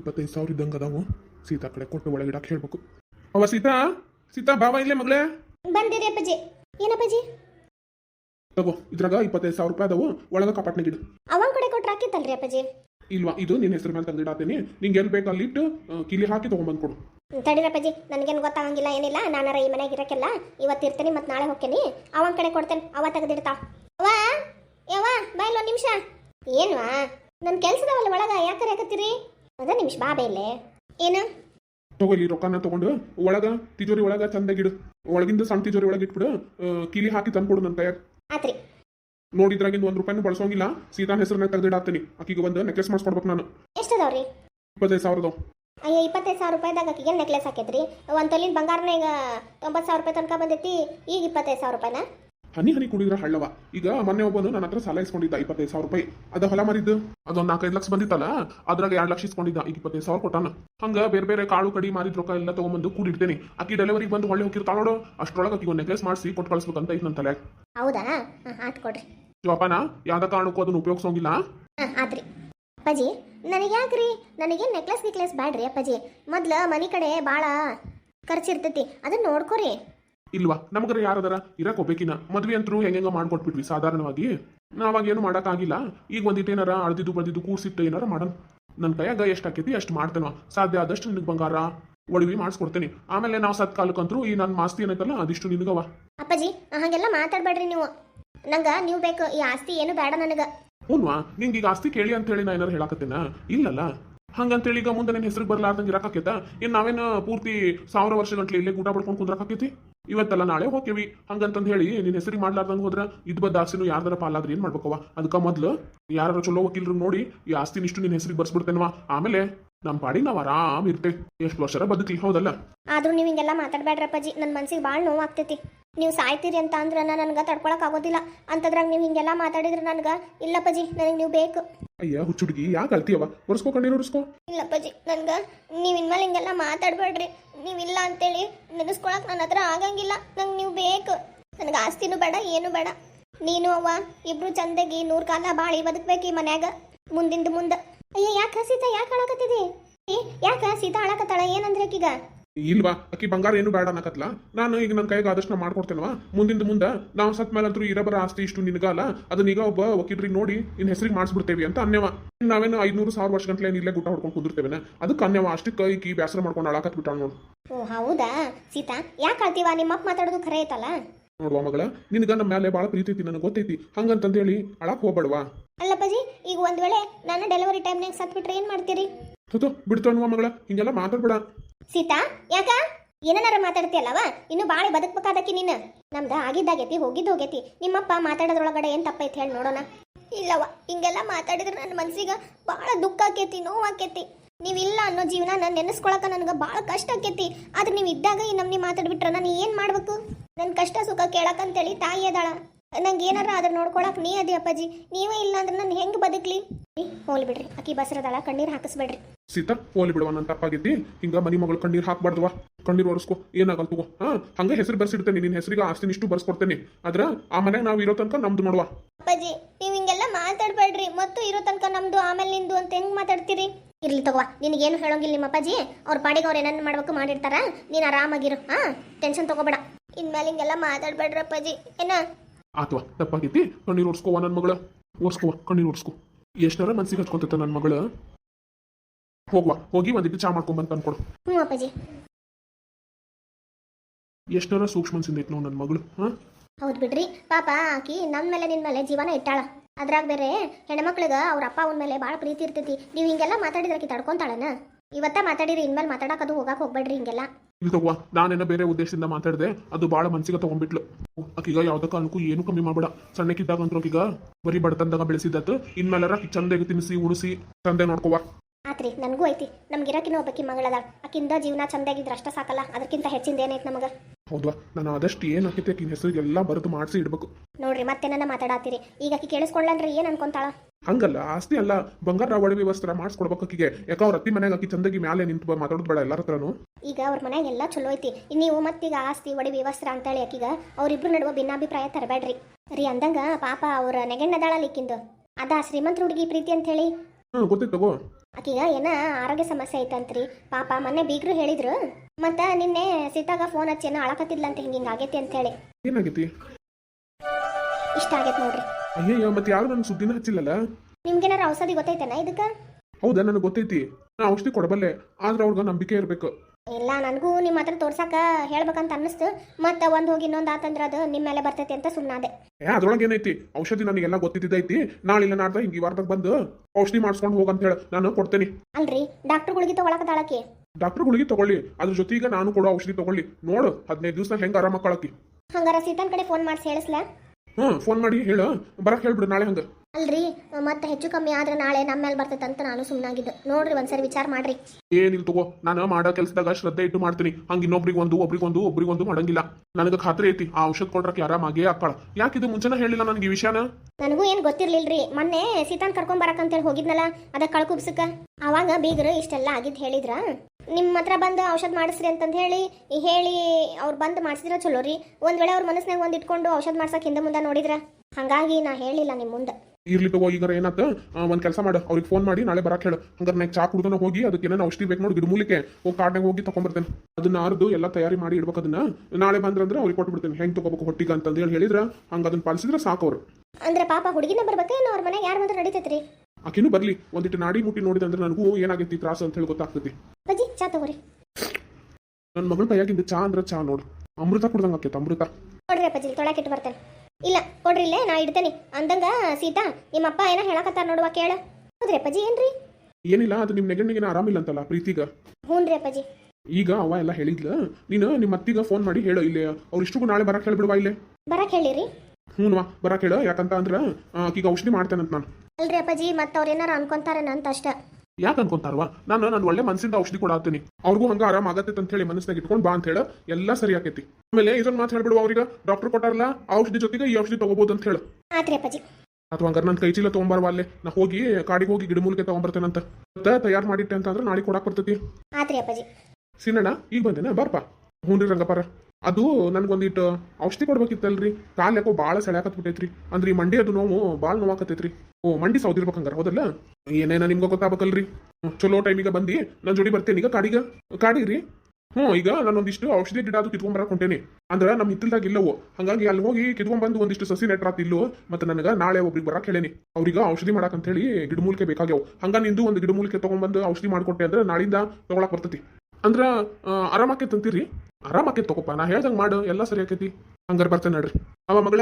ಇಪ್ಪತ್ತೈದು ಸಾವಿರ ಇದ್ದಂಗ ಅದಾವು. ಸೀತಾ ಕಡೆ ಕೊಟ್ಟು ಒಳಗೆ ಇಡಕ್ಕೆ ಹೇಳ್ಬೇಕು. ಅವ ಸೀತಾ ಸೀತಾ ಬಾವ ಇಲ್ಲೇ ಮಗಳೇ. ಬಂದಿರಿ ಅಪ್ಪಾಜಿ. ಏನಪ್ಪಾಜಿ ತಗೋ ಇದ್ರಾಗ ಇಪ್ಪತ್ತೈದು ಸಾವಿರ ರೂಪಾಯಿ ಅದಾವು. ಒಳಗೆ ಕಪಾಟ್ನಾಗ ಇಡು. ಅವನ್ ಕಡೆ ಕೊಟ್ರೆ ಹಾಕಿತ್ತಲ್ರಿ ಅಪ್ಪಾಜಿ? ಇಲ್ವಾ ಇದು ನಿನ್ನ ಹೆಸರು ಮೇಲೆ ತಂದಿಡಾತೀನಿ ನಿಂಗೆ ಎಲ್ಲಿ ಬೇಕು ಅಲ್ಲಿ ಇಟ್ಟು ಕಿಲಿ ಹಾಕಿ ತೊಗೊಂಬಂದು ಕೊಡು. ತಡಿರಪ್ಪಾಜಿ ನನಗೇನು ಗೊತ್ತಾಗಂಗಿಲ್ಲ ಏನಿಲ್ಲ. ನಾನಾರ ಈ ಮನೆಗೆ ಇರಕ್ಕೆಲ್ಲ. ಇವತ್ತು ಇರ್ತೀನಿ ಮತ್ತು ನಾಳೆ ಹೋಗ್ತೀನಿ ಅವನ ಕಡೆ ಕೊಡ್ತೇನೆ. ಅವ ತೆಗೆದಿಡ್ತಾ. ಅವ ಯವ್ವ ಬಾಯಿಲ್ ಒಂದು ನಿಮಿಷ. ಏನ್ವಾ? ನನ್ನ ಕೆಲ್ಸದವಲ್ಲ ಒಳಗ ಯಾಕರೆ ಯಾಕತ್ತೀರಿ ಅದ ನಿಮಿಷ ಬಾ ಬೇಲೆ. ಏನು? ತಗೋಲಿ ಇಲ್ಲಿ ರೊಕ್ಕನ ತಗೊಂಡು ಒಳಗ ತಿಜೋರಿ ಒಳಗ ಚಂದಾಗಿಡು ಒಳಗಿಂದ ಸಣ್ಣ ತಿಜೋರಿ ಒಳಗೆ ಇಟ್ಬಿಡು ಕೀಲಿ ಹಾಕಿ ತಂದ್ಕೊಡು ನನ್ನ ಕೈಯಾಗ ಆತ್ರಿ. ನೋಡಿದ್ರಾಗಿಂದ ಒಂದ್ ರೂಪಾಯಿನೂ ಬಳಸೋಂಗಿಲ್ಲ ಸೀತಾ ಹೆಸರನ್ನ ತೆಗೆದಿಡಾತೀನಿ ಆಕಿಗೆ ಒಂದು ನೆಕ್ಲೆಸ್ ಮಾಡ್ಸ್ಕೊಡ್ಬೇಕು ನಾನು. ಎಷ್ಟದವ್ರಿ? ಇಪ್ಪತ್ತೈದು ಸಾವಿರದ ಅಯ್ಯ ಇಪ್ಪತ್ತೈದು ಸಾವಿರ ರೂಪಾಯಿದಾಗ ಅಕ್ಕಿಗೆ ನೆಕ್ಲೆಸ್ ಹಾಕೈತ್ರಿ ಒಂದು ತೊಲಿನ ಬಂಗಾರನ ಈಗ ತೊಂಬತ್ತು ಸಾವಿರ ರೂಪಾಯಿ ತನಕ ಬಂದೈತಿ ಈಗ ಇಪ್ಪತ್ತೈದು ಸಾವಿರ ರೂಪಾಯಿನ? ಹನಿ ಹನಿ ಕುಡಿದ್ರ ಹಳ್ಳವ. ಈಗ ಮೊನ್ನೆ ಒಬ್ಬನು ನನ್ನ ಹತ್ರ ಸಾಲ ಇಸ್ಕೊಂಡಿದ್ದ ಇಪ್ಪತ್ತೈದು ಸಾವಿರ ರೂಪಾಯಿ. ಅದ ಹೊಲ ಮಾರಿದ್ದು. ಅದೊಂದು ನಾಲ್ಕೈದು ಲಕ್ಷ ಬಂದಿತ್ತಲ್ಲ ಅದ್ರಾಗ ಎರಡು ಲಕ್ಷ ಇಸ್ಕೊಂಡಿದ್ದ. ಈಗ ಇಪ್ಪತ್ತೈದು ಸಾವಿರ ಕೊಟ್ಟಾನ. ಹಂಗ ಬೇರೆ ಬೇರೆ ಕಾಳು ಕಡಿ ಮಾರಿದ ರೊಕ್ಕ ಎಲ್ಲ ತಗೊಂಬಂದು ಕೂಡಿಡ್ತೇನೆ. ಆಕಿ ಡೆಲಿವರಿ ಬಂದು ಹೊಳ್ಳಿ ಹೋಗಿರ್ತಾಳ ನೋಡು. ಅಷ್ಟ್ರೊಳಗೆ ಆಕಿಗೆ ಒಂದು ನೆಕ್ಲೆಸ್ ಮಾಡಿಸಿ ಕೊಟ್ಟು ಕಳಿಸ್ಬೇಕಂತ ಐತ್ ನನ್ನ ತಲೆ. ಹೌದಾ? ಆತು ಕೊಡ್ರಿ. ಜೋಪಾನ ಯಾವ್ದ ಕಾರಣಕ್ಕೂ ಅದನ್ನ ಉಪಯೋಗಿಸೋಂಗಿಲ್ಲ? ಆತ್ರಿ. ಅಪ್ಪಾಜಿ ನನಗೆ ಯಾಕ್ರಿ? ನನಗೆ ನೆಕ್ಲೆಸ್ ನೆಕ್ಲೆಸ್ ಬ್ಯಾಡ್ರಿ ಅಪ್ಪಾಜಿ. ಮೊದ್ಲು ಮನಿ ಕಡೆ ಭಾಳ ಖರ್ಚಿರ್ತೈತಿ ಅದನ್ನ ನೋಡ್ಕೊರಿ. ಇಲ್ವಾ? ನಮಗರ ಯಾರದರ ಇರಕ್ ಒಬ್ಬೇಕಿನ ಮದ್ವೆ ಅಂತರೂ ಹೆಂಗೆಂಗ ಮಾಡ್ಕೊಟ್ಬಿಟ್ವಿ ಸಾಧಾರಣವಾಗಿ. ನಾವಾಗೇನು ಮಾಡೋಕ್ಕಾಗಿಲ್ಲ. ಈಗ ಒಂದಿಟ್ಟು ಏನಾರ ಅಳ್ದಿದ್ದು ಬಳ್ದಿದ್ದು ಕೂರ್ಸಿಟ್ಟು ಏನಾರ ಮಾಡೋಣ. ನನ್ನ ಕೈಯಾಗ ಎಷ್ಟು ಆಕೈತಿ ಅಷ್ಟು ಮಾಡ್ತೇನೆ. ಸಾಧ್ಯ ಆದಷ್ಟು ನಿನಗೆ ಬಂಗಾರ ಒಡವಿ ಮಾಡಿಸ್ಕೊಡ್ತೇನೆ. ಆಮೇಲೆ ನಾವು ಸತ್ ಕಾಲಕ್ಕಂತರೂ ಈ ನನ್ನ ಮಾಸ್ತಿ ಏನೈತಲ್ಲ ಅದಿಷ್ಟು ನಿನಗವ. ಅಪ್ಪಾಜಿ ಹಂಗೆಲ್ಲ ಮಾತಾಡ್ಬೇಡ್ರಿ ನೀವು. ನಂಗ ನೀವು ಬೇಕು ಈ ಆಸ್ತಿ ಏನು ಬೇಡ ನನಗೆ. ಹ್ಞೂ ನಿಂಗೆ ಈಗ ಆಸ್ತಿ ಕೇಳಿ ಅಂತ ಹೇಳಿ ನಾ ಏನಾರು ಹೇಳಾಕತ್ತೇನ? ಇಲ್ಲಲ್ಲ. ಹಂಗಂತೇಳಿ ಈಗ ಮುಂದೆ ನಿನ್ನ ಹೆಸರಿಗೆ ಬರ್ಲಾರ್ದಂಗೆ ಇರಕಾಕೈತ ಇನ್ನು ನಾವೇನು ಪೂರ್ತಿ ಸಾವಿರ ವರ್ಷ ಗಂಟ್ಲೆ ಇಲ್ಲೇ ಗೂಟ ಪಡ್ಕೊಂಡು ಕುಂದ್ರಕಾಕೈತಿ ಇವತ್ತಲ್ಲ ನಾಳೆ ಹೋಗ್ತೀವಿ ಹಂಗಂತಂದು ಹೇಳಿ ನಿನ್ನ ಹೆಸರಿಗೆ ಮಾಡ್ಲಾರ್ದಂಗೆ ಹೋದ್ರೆ ಇದ್ ಆಸ್ತಿನೂ ಯಾರ್ದಾರ ಪಾಲಾದ್ರೆ ಏನು ಮಾಡ್ಬೇಕವ ಅದಕ್ಕೆ ಮೊದಲು ಯಾರು ಚಲೋ ವಕೀಲರು ನೋಡಿ ಈ ಆಸ್ತಿನ ಇಷ್ಟು ನಿನ್ನ ಹೆಸರಿಗೆ ಬರ್ಸ್ಬಿಡ್ತೇನವ ಆಮೇಲೆ ನಮ್ಮ ಪಾಡಿ ನಾವು ಆರಾಮ್ ಇರ್ತೇವೆ. ಎಷ್ಟು ವರ್ಷರ ಬದುಕಿ ಹೌದಲ್ಲ? ಆದ್ರೂ ನೀವು ಹಿಂಗೆಲ್ಲ ಮಾತಾಡ್ಬೇಡ್ರಪ್ಪಾಜಿ ನನ್ನ ಮನ್ಸಿಗೆ ಭಾಳ ನೋವಾಗ್ತೈತಿ. ನೀವು ಸಾಯ್ತೀರಿ ಅಂತ ಅಂದ್ರೆ ನನಗೆ ತಡ್ಕೊಳಕ್ ಆಗೋದಿಲ್ಲ. ಅಂತದ್ರಾಗ ನೀವು ಹಿಂಗೆಲ್ಲ ಮಾತಾಡಿದ್ರೆ ನನಗೆ ಪಜಿ ನನಗೆ ನೀವು ಬೇಕು. ಅಯ್ಯ ಹುಚ್ಚುಡ್ಗಿ ಯಾಕೆ ಅಳ್ತೀಯವ ಒರೆಸ್ಕೋ ಕಣ್ಣೀರು ಒರೆಸ್ಕೋ. ಪಜಿ ನನ್ಗೆ ನೀವು ಇನ್ಮೇಲೆ ಹಿಂಗೆಲ್ಲ ಮಾತಾಡಬೇಡ್ರಿ. ನೀವಿಲ್ಲ ಅಂತೇಳಿ ನೆನೆಸ್ಕೊಳಕ್ ನನ್ನ ಹತ್ರ ಆಗಂಗಿಲ್ಲ. ನಂಗೆ ನೀವು ಬೇಕು. ನನಗೆ ಆಸ್ತಿನೂ ಬೇಡ ಏನು ಬೇಡ. ನೀನು ಅವ್ವ ಇಬ್ರು ಚಂದಗಿ ನೂರು ಕಾಲ ಬಾಳಿ ಬದುಕ್ಬೇಕು ಈ ಮನ್ಯಾಗ ಮುಂದಿಂದ ಮುಂದೆ. ಅಯ್ಯ ಯಾಕ ಸೀತಾ ಯಾಕೆ ಅಳಕತ್ತಿದಿ? ಯಾಕೆ ಸೀತಾ ಅಳಕತ್ತಾಳ? ಏನಂದ್ರೆ ಆಕೀಗ ಇಲ್ವಾ? ಅಕ್ಕಿ ಬಂಗಾರ ಏನು ಬೇಡ ಅನ್ನಕತ್ಲ. ನಾನು ಈಗ ನನ್ನ ಕೈಗೆ ಆದಷ್ಟು ನಾ ಮಾಡ್ಕೊಡ್ತೇನವಾ ಮುಂದಿಂದ ಮುಂದೆ ನಾವು ಸತ್ ಮೇಲಂತರೂ ಇರಬರ ಆಸ್ತಿ ಇಷ್ಟು ನಿನಗಲ್ಲ. ಅದನ್ನ ಈಗ ಒಬ್ಬ ವಕೀಲರಿಗೆ ನೋಡಿ ಇನ್ ಹೆಸರಿಗೆ ಮಾಡಿಸ್ಬಿಡ್ತೇವೆ ಅಂತ ಅನ್ಯವ. ನಾವೇನು ಐದ್ನೂರು ಸಾವಿರ ವರ್ಷ ಗಂಟ್ಲೆ ಇಲ್ಲೇ ಗುಟ್ಟ ಹೊಡ್ಕೊಂಡು ಕುಂದಿರ್ತೇವೆ ಅದಕ್ಕೆ ಅನ್ಯವ ಕೈ ಕಿ ಬ್ಯಾಸರ ಮಾಡ್ಕೊಂಡು ಅಳಕತ್ ಬಿಟ್ಟಾಳ ನೋಡು. ಓ ಹೌದಾ? ಸೀತಾ ಯಾಕೆ ನಿಮ್ಮ ಅಪ್ಪ ಮಾತಾಡೋದು ಖರೆ ಐತಲ್ಲ? ನೋಡುವ ಮಗಳ ನಿನಗ ನಮ್ಮ ಮೇಲೆ ಬಹಳ ಪ್ರೀತಿ ಐತಿ ನನಗೆ ಗೊತ್ತೈತಿ. ಅಂತ ಹೇಳಿ ಅಳಕ್ ಹೋಗ್ಬೇಡವಾ? ಅಲ್ಲಪ್ಪಾಜಿ ಈಗ ಒಂದ್ ವೇಳೆ ನಾನು ಡೆಲಿವರಿ ಟೈಮ್ನಾಗ ಸತ್ಬಿಟ್ರೆ ಏನ್ ಮಾಡ್ತೀರಿ? ಸತ್ತು ಬಿಡ್ತು ಅನ್ನುವ ಮಗಳ ಹಿಂಗೆಲ್ಲ ಮಾತಾಡ್ಬೇಡ. ಸೀತಾ, ಯಾಕ? ಏನನಾರ ಮಾತಾಡ್ತೀಯಲ್ಲವ? ಇನ್ನು ಬಾಳೆ ಬದುಕ್ಬೇಕಾದಕ್ಕೆ ನೀನು. ನಮ್ದು ಆಗಿದ್ದಾಗೈತಿ, ಹೋಗಿದ್ದು ಹೋಗೈತಿ. ನಿಮ್ಮಪ್ಪ ಮಾತಾಡೋದ್ರೊಳಗಡೆ ಏನು ತಪ್ಪೈತಿ ಹೇಳಿ ನೋಡೋಣ. ಇಲ್ಲವ ಹಿಂಗೆಲ್ಲ ಮಾತಾಡಿದ್ರೆ ನನ್ನ ಮನ್ಸಿಗೆ ಭಾಳ ದುಃಖ ಆಕೈತಿ, ನೋವು ಆಕೈತಿ. ನೀವಿಲ್ಲ ಅನ್ನೋ ಜೀವನ ನಾನು ನೆನೆಸ್ಕೊಳಕ ನನಗೆ ಭಾಳ ಕಷ್ಟ ಆಕೈತಿ. ಆದ್ರೆ ನೀವು ಇದ್ದಾಗ ಈ ನಮ್ನಿ ಮಾತಾಡ್ಬಿಟ್ರೆ ನಾನು ಏನು ಮಾಡಬೇಕು? ನನ್ನ ಕಷ್ಟ ಸುಖ ಕೇಳಕ್ಕಂತೇಳಿ ತಾಯಿ ಅದಾಳ. ನಂಗೆ ಏನಾರ ಅದ್ರ ನೋಡ್ಕೊಳಕ್ ನೀ ಅದೇ ಅಪ್ಪಾಜಿ. ನೀವೇ ಇಲ್ಲ ಅಂದ್ರೆ ನಾನು ಹೆಂಗೆ ಬದುಕ್ಲಿ? ಹೋಲ್ ಬಿಡ್ರಿ. ಅಕ್ಕಿ ಬಸರದಳ ಕಣ್ಣೀರು ಹಾಕಿಸ್ಬೇಡ್ರಿ. ಸೀತಾ ಹೋಲಿ ಬಿಡುವ ನನ್ನ ತಪ್ಪಾಗಿದ್ದಿ. ಹಿಂಗ ಮನಿ ಮಗಳು ಕಣ್ಣೀರು ಹಾಕ್ಬಾರ್ದವ. ಕಣ್ಣೀರು ಒರೆಸ್ಕೊ. ಏನಾಗಲ್ ತಗೋ? ಹಾ ಹಂಗ ಹೆಸರು ಬರ್ಸಿಡ್ತೇನೆ. ನಿನ್ನ ಹೆಸರಿಗೆ ಆಸ್ತಿನ ಇಷ್ಟು ಬರ್ಸ್ಕೊಡ್ತೇನೆ. ಆದ್ರ ಆ ಮನೆಗೆ ನಾವು ಇರೋ ತನಕ ನಮ್ದು ನೋಡುವ. ಅಪ್ಪಾಜಿ ನೀವು ಹಿಂಗೆಲ್ಲ ಮಾತಾಡ್ಬೇಡ್ರಿ. ಮತ್ತು ಇರೋ ತನಕ ನಮ್ದು ಆಮೇಲೆ ನಿಂದು ಅಂತ ಹೆಂಗ್ ಮಾತಾಡ್ತೀರಿ? ಇರ್ಲಿ ತಗೋ ಏನು ಹೇಳೋಂಗಿಲ್ಲ ನಿಮ್ಮ ಅಪ್ಪಾಜಿ. ಅವ್ರ ಪಾಡಿಗೆ ಅವ್ರು ಏನನ್ನ ಮಾಡ್ಬೇಕು ಮಾಡಿರ್ತಾರ. ನೀನ್ ಆರಾಮಾಗಿರು. ಹಾ ಟೆನ್ಷನ್ ತಗೋಬೇಡ. ಇನ್ಮೇಲೆ ಹಿಂಗೆಲ್ಲ ಮಾತಾಡ್ಬೇಡ್ರಿ ಅಪ್ಪಾಜಿ. ಏನ? ಆತ್ವ ತಪ್ಪಾಗೈತಿ ಕಣ್ಣೀರು ಓಡಿಸ್ಕೋವ ನನ್ನ ಮಗಳ. ಓಡಿಸ್ಕೋವ ಕಣ್ಣೀರು ಓಡಿಸ್ಕೋ ಎಷ್ಟರ ಮನ್ಸಿಗೆ ಹಚ್ಕೊಂತೈತೆ ನನ್ನ ಮಗಳ? ಹೋಗ್ವಾ ಹೋಗಿ ಒಂದಿಟ್ಟು ಚಾ ಮಾಡ್ಕೊಂಡ್ ಬಂದು ತಂದ್ಕೊಡು. ಹ್ಞೂ ಅಪ್ಪಾಜಿ. ಎಷ್ಟರ ಸೂಕ್ಷ್ಮ ಮನ್ಸಿಂದೈತ್ ನೋ ನನ್ನ ಮಗಳು ಹಾ? ಹೌದು ಬಿಡ್ರಿ. ಪಾಪ ಆಕಿ ನಮ್ಮ ಮೇಲೆ ನಿನ್ನ ಮೇಲೆ ಜೀವನ ಇಟ್ಟಾಳ. ಅದ್ರಾಗ ಬೇರೆ ಹೆಣ್ಮಕ್ಳಿಗೆ ಅವ್ರ ಅಪ್ಪ ಅವನ ಮೇಲೆ ಭಾಳ ಪ್ರೀತಿ ಇರ್ತೈತಿ. ನೀವು ಹಿಂಗೆಲ್ಲ ಮಾತಾಡಿದ್ರೆ ಆಕಿ ತಡ್ಕೊಂತಾಳನ? ಇವತ್ತ ಮಾತಾಡಿರಿ ಇನ್ಮೇಲೆ ಮಾತಾಡಕ್ ಅದು ಹೋಗಕ್ಕೆ ಹೋಗ್ಬೇಡ್ರಿ ಹಿಂಗೆಲ್ಲ. ತಗೋ ನಾನೇನ ಬೇರೆ ಉದ್ದೇಶದಿಂದ ಮಾತಾಡಿದೆ ಅದು ಭಾಳ ಮನ್ಸಿಗೆ ತಗೊಂಡ್ಬಿಟ್ಲು ಆಕೀಗ ಯಾವ್ದ ಕಾಲಕ್ಕೂ ಏನು ಕಮ್ಮಿ ಮಾಡಬೇಡ. ಸಣ್ಣಕ್ಕಿದ್ದಾಗ ಅಂದ್ರು ಆಕಿಗ ಬರೀ ಬಡತನದಾಗ ಬೆಳೆಸಿದ್ದತ್ತು ಇನ್ಮೇಲಾರ ಚಂದಗೆ ತಿನ್ನಿಸಿ ಉಣಿಸಿ ತಂದೆ ನೋಡ್ಕೋವ. ಆತ್ರಿ ನನಗೂ ಐತಿ. ನಮ್ಗೆ ಇರಕಿನ ಒಬ್ಬಕಿ ಮಗಳದ ಆಕಿಂದ ಜೀವನ ಚಂದಾಗಿದ್ರೆ ಅಷ್ಟ ಸಾಕಲ್ಲ ಅದಕ್ಕಿಂತ ಹೆಚ್ಚಿಂದ ಏನೈತಿ ನಮಗೆ? ಹೌದಾ ನಾನು ಆದಷ್ಟು ಏನು ಆಕೈತೆ ಆಕಿನ ಹೆಸರಿಗೆಲ್ಲ ಬರೆದು ಮಾಡಿಸಿ ಇಡ್ಬೇಕು. ನೋಡ್ರಿ ಮತ್ತೆ ನನ್ನ ಮಾತಾಡತ್ತೀರಿ ಈಗ ಆಕಿ ಕೇಳಿಸ್ಕೊಳ್ಳನ್ರಿ ಏನ್ ಅನ್ಕೊಂತಾಳ? ಹಂಗಲ್ಲ ಆಸ್ತಿ ಅಲ್ಲ ಬಂಗಾರ ಒಡವೆ ವಸ್ತ್ರ ಮಾಡಿಸ್ಕೊಡ್ಬೇಕು ಆಕಿಗೆ. ಯಾಕ ಅವ್ರ ಅತ್ತಿ ಮನೆಗೆ ಆಕಿ ಚಂದಾಗಿ ಮ್ಯಾಲೆ ನಿಂತು ಮಾತಾಡೋದು ಬೇಡ ಎಲ್ಲರ ಹತ್ರನು. ಈಗ ಅವ್ರ ಮನ್ಯಾಗ ಎಲ್ಲ ಚಲೋ ಐತಿ. ನೀವು ಮತ್ತೀಗ ಆಸ್ತಿ ಒಡವಿ ವಸ್ತ್ರ ಅಂತೇಳಿ ಆಕಿಗ ಅವ್ರಿಬ್ರು ನಡುವ ಭಿನ್ನಾಭಿಪ್ರಾಯ ತರಬೇಡ್ರಿ. ರೀ ಅಂದಂಗ ಪಾಪ ಅವ್ರ ನೆಗೆಣ್ಣದಾಳ ಲಿಕ್ಕಿಂದು ಅದ ಶ್ರೀಮಂತ ಹುಡುಗಿ ಪ್ರೀತಿ ಅಂತ ಹೇಳಿ? ಹ್ಮ್ ಗೊತ್ತಿತ್ತು ತಗೋ. ಆಕಿಗ ಏನ ಆರೋಗ್ಯ ಸಮಸ್ಯೆ ಐತಂತ್ರಿ? ಪಾಪ ಮೊನ್ನೆ ಬೀಗ್ರು ಹೇಳಿದ್ರು ಮತ್ತ ನಿನ್ನೆ ಸೀತಾಗ ಫೋನ್ ಹಚ್ಚಿ ಏನೋ ಅಳಕತ್ತಿದ್ಲಂತ ಹಿಂಗ ಹಿಂಗ ಆಗೈತಿ ಅಂತ ಹೇಳಿ ಏನಾಗೈತಿ? ಇಷ್ಟ ಆಗೈತೆ ನೋಡ್ರಿ. ಅಯ್ಯೋ ಮತ್ತೆ ಯಾರು ನನ್ನ ಸುದ್ದಿನ ಹಚ್ಚಿಲ್ಲಲ್ಲ? ನಿಮ್ಗೇನಾರ ಔಷಧಿ ಗೊತ್ತೈತೇನ ಇದಕ್ಕ? ಹೌದಾ ನನಗೆ ಗೊತ್ತೈತಿ. ನಾ ಔಷಧಿ ಕೊಡಬಲ್ಲೆ ಆದ್ರೆ ಅವ್ರಿಗೆ ನಂಬಿಕೆ ಇರಬೇಕು. ಇಲ್ಲ ನನಗೂ ನಿಮ್ಮ ಹತ್ರ ತೋರ್ಸಾಕ ಹೇಳ್ಬೇಕಂತ ಅನ್ನಿಸ್ತು. ಮತ್ತೆ ಒಂದು ಹೋಗಿ ಇನ್ನೊಂದು ಆತಂದ್ರೆ ಅದು ನಿಮ್ಮ ಮೇಲೆ ಬರ್ತೈತಿ ಅಂತ ಸುಮ್ಮನಾದೆ ಏ ಅದ್ರೊಳಗೆ ಏನೈತಿ? ಔಷಧಿ ನನಗೆಲ್ಲ ಗೊತ್ತಿದ್ದೈತಿ ನಾಳೆ ಇಲ್ಲ ನಾಡ್ದ ಹಿಂಗೆ ಈ ವಾರದಾಗ ಬಂದು ಔಷಧಿ ಮಾಡಿಸ್ಕೊಂಡು ಹೋಗಂತ ಹೇಳಿ. ನಾನು ಕೊಡ್ತೇನೆ. ಅಲ್ರಿ ಡಾಕ್ಟರ್ಗಳಿಗೆ ತಗೊಳಕದಾಳಕಿ ಡಾಕ್ಟರ್ಗಳಿಗೆ ತಗೊಳ್ಳಿ. ಅದ್ರ ಜೊತೆಗೆ ನಾನು ಕೊಡೋ ಔಷಧಿ ತಗೊಳ್ಳಿ. ನೋಡು ಹದಿನೈದು ದಿವಸ ಹೆಂಗೆ ಆರಾಮ ಕಳಕಿ ಹಂಗಾರ ಸೀತನ್ ಕಡೆ ಫೋನ್ ಮಾಡಿಸಿ ಹೇಳಿಸ್ಲಾ? ಹ್ಞೂ ಫೋನ್ ಮಾಡಿ ಹೇಳು. ಬರಕ್ಕೆ ಹೇಳ್ಬಿಡು ನಾಳೆ ಹಂಗೆ. ಅಲ್ರಿ ಮತ್ತೆ ಹೆಚ್ಚು ಕಮ್ಮಿ ಆದ್ರೆ ನಾಳೆ ನಮ್ಮ ಮೇಲೆ ಬರ್ತೈತೆ ಅಂತ ನಾನು ಸುಮ್ಮನಾಗಿದ್ದು ನೋಡ್ರಿ ಒಂದ್ಸರಿ ವಿಚಾರ ಮಾಡ್ರಿ. ಏನಿಲ್ಲ ತಗೋ ನಾನು ಮಾಡೋ ಕೆಲಸದಾಗ ಶ್ರದ್ಧೆ ಇಟ್ಟು ಮಾಡ್ತೀನಿ. ಹಂಗೆ ಇನ್ನೊಬ್ರಿಗೆ ಒಂದು ಒಬ್ರಿಗೊಂದು ಒಬ್ರಿಗೊಂದು ಮಾಡಂಗಿಲ್ಲ. ನನಗೆ ಖಾತ್ರಿ ಐತಿ ಆ ಔಷಧ ಕೊಡ್ರಕ್ಕೆ ಆರಾಮಾಗೇ ಆಕ್ಕಳ ಯಾಕೆ ಇದು ಮುಂಚೆನೇ ಹೇಳಿಲ್ಲ ನನಗೆ ಈ ವಿಷಯನ? ನನಗೂ ಏನು ಗೊತ್ತಿರ್ಲಿಲ್ರಿ. ಮೊನ್ನೆ ಸೀತಾನ್ ಕರ್ಕೊಂಡ್ ಬರಕಂತೇಳಿ ಹೋಗಿದ್ನಲ್ಲ ಅದಕ್ಕೆ ಕಳ್ಕುಬ್ಸಕ್ಕ ಅವಾಗ ಬೀಗರು ಇಷ್ಟೆಲ್ಲ ಆಗಿದ್ದು ಹೇಳಿದ್ರ. ನಿಮ್ಮ ಹತ್ರ ಬಂದು ಔಷಧ ಮಾಡಿಸ್ರಿ ಅಂತಂದು ಹೇಳಿ ಹೇಳಿ ಅವ್ರು ಬಂದು ಮಾಡಿಸಿದ್ರೆ ಚಲೋ ರೀ. ಒಂದ್ ವೇಳೆ ಅವ್ರ ಮನಸ್ಸಿನಾಗ ಒಂದ್ ಇಟ್ಕೊಂಡು ಔಷಧ ಮಾಡ್ಸಕ್ ಹಿಂದೆ ಮುಂದೆ ನೋಡಿದ್ರ? ಹಂಗಾಗಿ ನಾ ಹೇಳಿಲ್ಲ ನಿಮ್ಮ ಮುಂದೆ. ಇರ್ಲಿ ತಗೋ ಈಗ ಏನಾತ? ಒಂದು ಕೆಲಸ ಮಾಡು. ಅವ್ರಿಗೆ ಫೋನ್ ಮಾಡಿ ನಾಳೆ ಬರಕ್ಕೆ ಹೇಳು. ಹಂಗಾರೆ ನಾ ಚಾ ಕುಡ್ದನ ಹೋಗಿ ಅದಕ್ಕೆ ಏನೇನು ಔಷಧಿ ಬೇಕು ನೋಡಿ ಗಿಡಮೂಲಿಕೆ ಹೋಗಿ ಕಾಡ್ನಾಗ ಹೋಗಿ ತಗೊಂಬರ್ತೇನೆ ಅದನ್ನ ಅರ್ದು ಎಲ್ಲ ತಯಾರಿ ಮಾಡಿ ಇಡ್ಬೇಕು ಅದನ್ನ. ನಾಳೆ ಬಂದ್ರಂದ್ರೆ ಅವ್ರಿಗೆ ಕೊಟ್ಬಿಡ್ತೇನೆ. ಹೆಂಗೆ ತಗೋಬೇಕು ಹೊಟ್ಟಿಗೆ ಅಂತಂದು ಹೇಳಿದ್ರ. ಹಂಗ ಹಂಗೆ ಅದನ್ನ ಪಾಲಿಸಿದ್ರೆ ಸಾಕು ಅವರು. ಅಂದ್ರೆ ಪಾಪ ಹುಡುಗಿನ ಬರ್ಬೇಕೇನು ಅವ್ರ ಮನೆಗೆ ಯಾರು ಬಂದ್ರೆ ನಡೀತೈತ್ರಿ? ಆಕಿನೂ ಬರ್ಲಿ ಒಂದಿಟ್ಟು ನಾಡಿ ಮುಟ್ಟಿ ನೋಡಿದಂದ್ರೆ ನನಗೂ ಏನಾಗೈತಿ ತ್ರಾಸ ಅಂತ ಹೇಳಿ ಗೊತ್ತಾಗ್ತೈತಿ. ಬಜ್ಜಿ ಚಾ ತಗೋರಿ. ನನ್ನ ಮಗಳ ಕೈಯಾಗಿಂದ ಚಾ ಅಂದ್ರೆ ಚಾ ನೋಡು. ಅಮೃತ ಕುಡ್ದಂಗ ಆಕೈತೆ ಅಮೃತ. ಕೊಡ್ರಿ ಅಪ್ಪಾಜಿ ತೊಳಕಿಟ್ಟು ಬರ್ತೇನೆ. ಇಲ್ಲ ಕೊಡ್ರಿ ಇಲ್ಲೇ ನಾ ಇಡ್ತೇನೆ. ಅಂದಂಗ ಸೀತಾ ನಿಮ್ಮಪ್ಪ ಏನೋ ಹೇಳಕತ್ತಾರ ನೋಡುವ ಕೇಳ ಹೌದ್ರಿ ಅಪ್ಪಾಜಿ ಏನ್ರಿ? ಏನಿಲ್ಲ ಅದು ನಿಮ್ಮ ನೆಗಣ್ಣಿಗೆ ಆರಾಮಿಲ್ಲ ಅಂತಲ್ಲ ಪ್ರೀತಿಗ. ಹ್ಞೂನ್ರಿ ಅಪ್ಪಾಜಿ. ಈಗ ಅವ ಎಲ್ಲ ಹೇಳಿದ್ಲ ನೀನು ನಿಮ್ಮ ಅತ್ತಿಗ ಫೋನ್ ಮಾಡಿ ಹೇಳು ಇಲ್ಲಿ ಅವ್ರು ಇಷ್ಟಕ್ಕೂ ನಾಳೆ ಬರಕ್ಕೆ ಹೇಳ್ಬಿಡುವ ಇಲ್ಲೇ. ಬರಕ್ ಹೇಳಿರಿ. ಹ್ಞೂ ಬರಕ್ಕೆ ಹೇಳು ಯಾಕಂತ ಅಂದ್ರೆ ಈಗ ಔಷಧಿ ಮಾಡ್ತೇನಂತ ನಾನು. ಅಲ್ರಿ ಅಪ್ಪಾಜಿ ಮತ್ತೆ ಅವ್ರ ಏನಾರ ಅನ್ಕೊಂತಾರೇನ ಅಂತ ಅಷ್ಟೇ. ಯಾಕೆ ಅನ್ಕೊಂತಾರವ ನಾನು ನನ್ನ ಒಳ್ಳೆ ಮನಸ್ಸಿಂದ ಔಷಧಿ ಕೊಡಾತೀನಿ. ಅವ್ರಿಗೂ ಹಂಗ ಆರಾಮ ಆಗತ್ತೆ ಅಂತ ಹೇಳಿ ಮನಸ್ಸಿನಾಗ ಇಟ್ಕೊಂಡು ಬಾ ಅಂತ ಹೇಳ ಎಲ್ಲ ಸರಿ ಆಕೈತಿ. ಆಮೇಲೆ ಇದೊಂದು ಮಾತು ಹೇಳ್ಬಿಡುವ ಅವ್ರಿಗೆ ಡಾಕ್ಟರ್ ಕೊಟ್ಟಾರಲ್ಲ ಆ ಔಷಧಿ ಜೊತೆಗೆ ಈ ಔಷಧಿ ತಗೋಬಹುದು ಅಂತ ಹೇಳು. ಆತ್ರಿ ಅಪ್ಪಾಜಿ. ಅಥವಾ ಹಂಗಾರೆ ನನ್ನ ಕೈ ಚೀಲ ತೊಗೊಂಬಾರ್ವ ಅಲ್ಲೇ ನಾ ಹೋಗಿ ಕಾಡಿಗೆ ಹೋಗಿ ಗಿಡಮೂಲಿಕೆ ತಗೊಂಬರ್ತೇನಂತ ಮತ್ತೆ ತಯಾರು ಮಾಡಿಟ್ಟೆ ಅಂತಂದ್ರೆ ನಾಳೆ ಕೊಡಾಕ್ ಬರ್ತೈತಿ. ಆತ್ರಿ ಅಪ್ಪಾಜಿ. ಸಿನಣ್ಣ ಈಗ ಬಂದೇನ? ಬರ್ಪಾ. ಹ್ಞೂ ರೀ ರಂಗಪ್ಪರ. ಅದು ನನ್ಗೊಂದಿಟ್ಟು ಔಷಧಿ ಕೊಡ್ಬೇಕಿತ್ತಲ್ರಿ. ಕಾಲ್ ಯಾಕೋ ಭಾಳ ಸೆಳ್ಯಾಕತ್ಬಿಟ್ಟೈತ್ರಿ ಅಂದ್ರೆ ಈ ಮಂಡಿ ಅದು ನೋವು ಭಾಳ ನೋವಾಕತೈತ್ರಿ ಓ, ಮಂಡಿ ಸೌದಿರ್ಬೇಕಂಗಾರ ಹೌದಲ್ಲ? ಏನೇನ ನಿಮ್ಗೆ ಗೊತ್ತಾಗಬೇಕಲ್ರಿ? ಚಲೋ ಟೈಮಿಗೆ ಬಂದು ನನ್ನ ಜೋಡಿ ಬರ್ತೇನೆ ಈಗ ಕಾಡಿಗ. ಕಾಡಿಗ್ರಿ? ಹ್ಞೂ ಈಗ ನಾನೊಂದಿಷ್ಟು ಔಷಧಿ ಗಿಡ ಅದು ಕಿತ್ಕೊಂಬರಕ್ ಹೊಂಟೇನಿ. ಅಂದ್ರೆ ನಮ್ಮ ಹಿತ್ತಲ್ದಾಗ ಇಲ್ಲವೋ. ಹಂಗಾಗಿ ಅಲ್ಲಿ ಹೋಗಿ ಕಿತ್ಕೊಂಡ್ಬಂದು ಒಂದಿಷ್ಟು ಸಸಿ ನೆಟ್ರಾತ್ ಇಲ್ಲೋ ಮತ್ತೆ ನನಗೆ ನಾಳೆ ಒಬ್ರಿಗೆ ಬರಕ್ಕೆ ಹೇಳೇನಿ. ಅವ್ರಿಗೆ ಔಷಧಿ ಅಂತ ಹೇಳಿ ಗಿಡಮೂಲಿಕೆ ಬೇಕಾಗ್ಯವು. ಹಂಗ ನಿಂದು ಒಂದು ಗಿಡಮೂಲಿಕೆ ತಗೊಂಡ್ಬಂದು ಔಷಧಿ ಮಾಡಿಕೊಟ್ಟೆ ಅಂದ್ರೆ ನಾಳಿಂದ ತೊಗೊಳಕ್ ಬರ್ತೈತಿ. ಅಂದ್ರೆ ಆರಾಮಾಕೆ ಅಂತೀರಿ? ಆರಾಮಾಕೈತಿ ತಗೋಪ ನಾ ಹೇಳ್ದಂಗ್ ಮಾಡು ಎಲ್ಲ ಸರಿ ಆಕೈತಿ. ಹಂಗಾರ ಬರ್ತೇನೆ ನಡ್ರಿ. ಅವ ಮಗಳ?